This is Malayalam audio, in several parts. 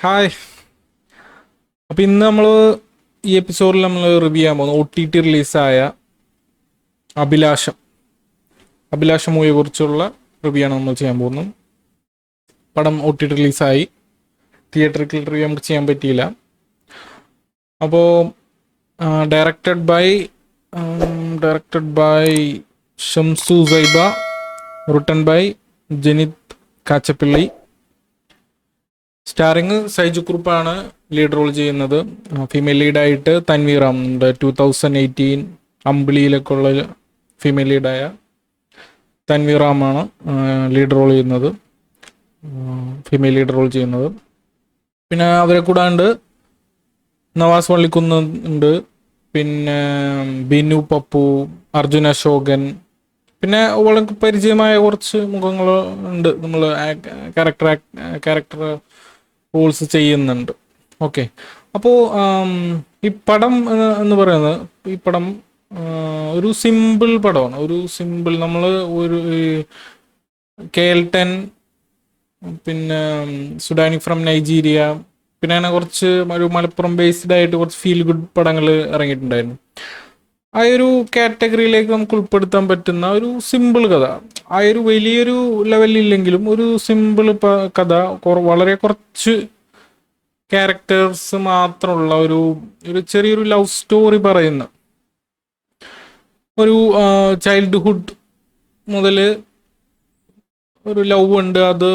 ഹായ്. അപ്പം ഇന്ന് നമ്മൾ ഈ എപ്പിസോഡിൽ നമ്മൾ റിവ്യൂ ചെയ്യാൻ പോകുന്നത് ഒ ടി ടി റിലീസായ അഭിലാഷം. അഭിലാഷം മൂവിയെ കുറിച്ചുള്ള റിവ്യൂ ആണ് നമ്മൾ ചെയ്യാൻ പോകുന്നത്. പടം ഒ ടി ടി റിലീസായി തിയേറ്ററിൽ റിവ്യൂ നമുക്ക് ചെയ്യാൻ പറ്റിയില്ല. അപ്പോൾ directed by directed by Shamsu Saiba written by Jenith Kachappilly. Starring Saiju കുറുപ്പാണ് lead role ചെയ്യുന്നത്. ഫീമെയിൽ ലീഡായിട്ട് തൻവീറാം ഉണ്ട്. ടൂ തൗസൻഡ് എയ്റ്റീൻ അമ്പിളിയിലൊക്കെ ഉള്ള ഫീമെയിൽ ലീഡായ തൻവീറാമാണ് ലീഡ് റോൾ ചെയ്യുന്നത്. ഫീമെയിൽ ലീഡ് റോൾ ചെയ്യുന്നത്. പിന്നെ അവരെ കൂടാണ്ട് നവാസ് വള്ളിക്കുന്ന് ഉണ്ട്. പിന്നെ ബിനു പപ്പു അർജുന അശോകൻ പിന്നെ വളരെ പരിചയമായ കുറച്ച് മുഖങ്ങൾ ഉണ്ട്. നമ്മൾ ക്യാരക്ടർ ക്യാരക്ടർ റോൾസ് ചെയ്യുന്നുണ്ട്. ഓക്കെ അപ്പോൾ ഈ പടം എന്ന് പറയുന്നത് ഈ പടം ഒരു സിമ്പിൾ പടമാണ്. ഒരു സിമ്പിൾ നമ്മൾ ഒരു കെ എൽ ടെൻ പിന്നെ സുഡാനിക് ഫ്രം നൈജീരിയ പിന്നെ അങ്ങനെ കുറച്ച് ഒരു മലപ്പുറം ബേസ്ഡ് ആയിട്ട് കുറച്ച് ഫീൽ ഗുഡ് പടങ്ങൾ ഇറങ്ങിയിട്ടുണ്ടായിരുന്നു. ആ ഒരു കാറ്റഗറിയിലേക്ക് നമുക്ക് ഉൾപ്പെടുത്താൻ പറ്റുന്ന ഒരു സിമ്പിൾ കഥ. ആ ഒരു വലിയൊരു ലെവലില്ലെങ്കിലും ഒരു സിമ്പിൾ കഥ വളരെ കുറച്ച് ക്യാരക്ടേഴ്സ് മാത്രമുള്ള ഒരു ഒരു ചെറിയൊരു ലവ് സ്റ്റോറി പറയുന്ന ഒരു ചൈൽഡ്ഹുഡ് മുതൽ ഒരു ലവ് ഉണ്ട്. അത്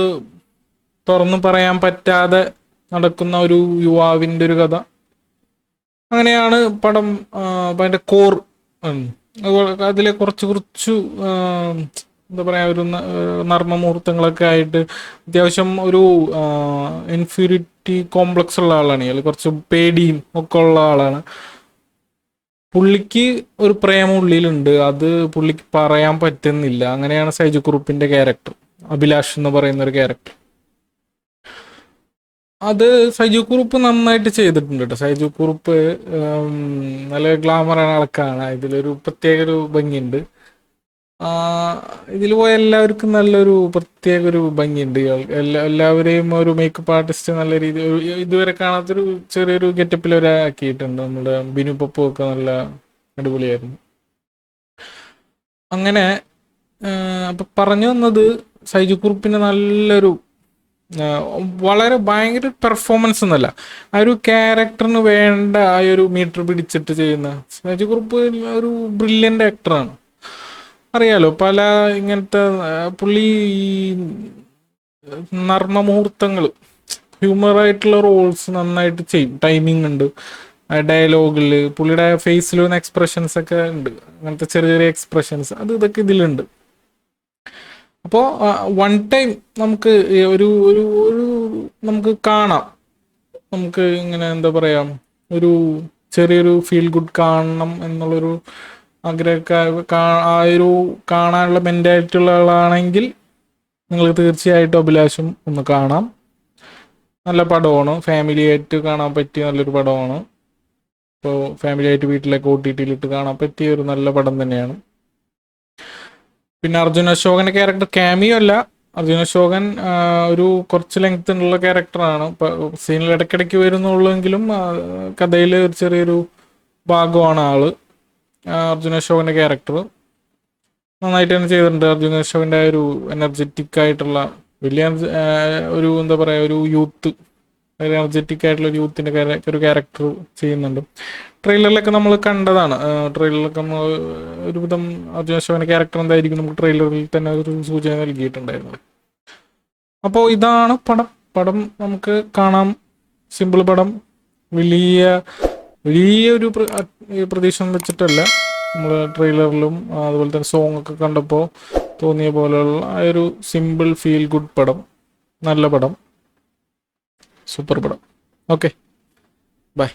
തുറന്നു പറയാൻ പറ്റാതെ നടക്കുന്ന ഒരു യുവാവിന്റെ ഒരു കഥ. അങ്ങനെയാണ് പടം അതിന്റെ കോർ അതുപോലെ അതിലെ കുറച്ച് കുറച്ച് എന്താ പറയാ ഒരു നർമ്മ മുഹൂർത്തങ്ങളൊക്കെ ആയിട്ട് അത്യാവശ്യം ഒരു ഇൻഫ്യൂരിറ്റി കോംപ്ലക്സ് ഉള്ള ആളാണ് ഇയാൾ. കുറച്ച് പേടിയും ഒക്കെ ഉള്ള ആളാണ്. പുള്ളിക്ക് ഒരു പ്രേമം ഉള്ളിലുണ്ട്. അത് പുള്ളിക്ക് പറയാൻ പറ്റുന്നില്ല. അങ്ങനെയാണ് സൈജു കുറുപ്പിന്റെ ക്യാരക്ടർ അഭിലാഷ് എന്ന് പറയുന്ന ഒരു ക്യാരക്ടർ അത് സൈജു കുറുപ്പ് നന്നായിട്ട് ചെയ്തിട്ടുണ്ട് കേട്ടോ സൈജു കുറുപ്പ് നല്ല ഗ്ലാമറാണ് ആൾക്കാണ്. ഇതിലൊരു പ്രത്യേക ഒരു ഭംഗിയുണ്ട് ഇതിൽ പോയ എല്ലാവർക്കും നല്ലൊരു പ്രത്യേക ഒരു ഭംഗിയുണ്ട് എല്ലാ എല്ലാവരെയും ഒരു മേക്കപ്പ് ആർട്ടിസ്റ്റ് നല്ല രീതി ഒരു ഇതുവരെ കാണാത്തൊരു ചെറിയൊരു ഗെറ്റപ്പിൽ ഒരു ആക്കിയിട്ടുണ്ട്. നമ്മുടെ ബിനു പപ്പു ഒക്കെ നല്ല അടിപൊളിയായിരുന്നു. അങ്ങനെ അപ്പൊ പറഞ്ഞു വന്നത് സൈജു കുറുപ്പിന്റെ നല്ലൊരു വളരെ ഭയങ്കര പെർഫോമൻസ് എന്നല്ല. ആ ഒരു ക്യാരക്ടറിന് വേണ്ട ആ ഒരു മീറ്റർ പിടിച്ചിട്ട് ചെയ്യുന്ന. സൈജു കുറുപ്പ് ഒരു ബ്രില്യന്റ് ആക്ടറാണ് അറിയാലോ പല ഇങ്ങനത്തെ പുള്ളി ഈ നർമ്മ മുഹൂർത്തങ്ങൾ ഹ്യൂമറായിട്ടുള്ള റോൾസ് നന്നായിട്ട് ചെയ്യും. ടൈമിംഗ് ഉണ്ട് ഡയലോഗിൽ പുള്ളിയുടെ ഫേസിൽ വന്ന എക്സ്പ്രഷൻസ് ഒക്കെ ഉണ്ട്. അങ്ങനത്തെ ചെറിയ ചെറിയ എക്സ്പ്രഷൻസ് അത് ഇതൊക്കെ ഇതിലുണ്ട്. അപ്പോൾ വൺ ടൈം നമുക്ക് ഒരു ഒരു ഒരു നമുക്ക് കാണാം. നമുക്ക് ഇങ്ങനെ എന്താ പറയാ ഒരു ചെറിയൊരു ഫീൽ ഗുഡ് കാണണം എന്നുള്ളൊരു ആഗ്രഹമൊക്കെ ആ ഒരു കാണാനുള്ള മെന്റാലിറ്റി ആളാണെങ്കിൽ നിങ്ങൾക്ക് തീർച്ചയായിട്ടും അഭിലാഷം ഒന്ന് കാണാം. നല്ല പടമാണ്. ഫാമിലി ആയിട്ട് കാണാൻ പറ്റിയ നല്ലൊരു പടമാണ്. ഇപ്പോൾ ഫാമിലി ആയിട്ട് വീട്ടിലേക്ക് ഒ ടി ടിയിലിട്ട് കാണാൻ പറ്റിയ ഒരു നല്ല പടം തന്നെയാണ്. പിന്നെ അർജുൻ അശോകന്റെ ക്യാരക്ടർ ക്യാമിയോ അല്ല. അർജുൻ അശോകൻ ഒരു കുറച്ച് ലെങ്ത് ഉള്ള ക്യാരക്ടറാണ് സീനിൽ ഇടയ്ക്കിടയ്ക്ക് വരുന്നുള്ളെങ്കിലും കഥയിൽ ഒരു ചെറിയൊരു ഭാഗമാണ് ആൾ. അർജുൻ അശോകന്റെ ക്യാരക്ടർ നന്നായിട്ട് തന്നെ ചെയ്തിട്ടുണ്ട് അർജുൻ അശോകന്റെ ഒരു എനർജറ്റിക് ആയിട്ടുള്ള വലിയ ഒരു എന്താ പറയാ ഒരു യൂത്ത് എനർജറ്റിക് ആയിട്ടുള്ള ഒരു യൂത്തിന്റെ ഒരു ക്യാരക്ടർ ചെയ്യുന്നുണ്ട്. ട്രെയിലറിലൊക്കെ നമ്മൾ കണ്ടതാണ്. ട്രെയിലറിലൊക്കെ നമ്മൾ ഒരുവിധം അശോകന്റെ ക്യാരക്ടർ എന്തായിരിക്കും നമുക്ക് ട്രെയിലറിൽ തന്നെ ഒരു സൂചന നൽകിയിട്ടുണ്ടായിരുന്നു. അപ്പോൾ ഇതാണ് പടം. പടം നമുക്ക് കാണാം. സിമ്പിൾ പടം. വലിയ വലിയ ഒരു പ്രതീക്ഷ വെച്ചിട്ടല്ല. നമ്മൾ ട്രെയിലറിലും അതുപോലെ തന്നെ സോങ് ഒക്കെ കണ്ടപ്പോൾ തോന്നിയ പോലെയുള്ള ആ ഒരു സിമ്പിൾ ഫീൽ ഗുഡ് പടം. നല്ല പടം. സൂപ്പർ പടം. ഓക്കെ. ബൈ.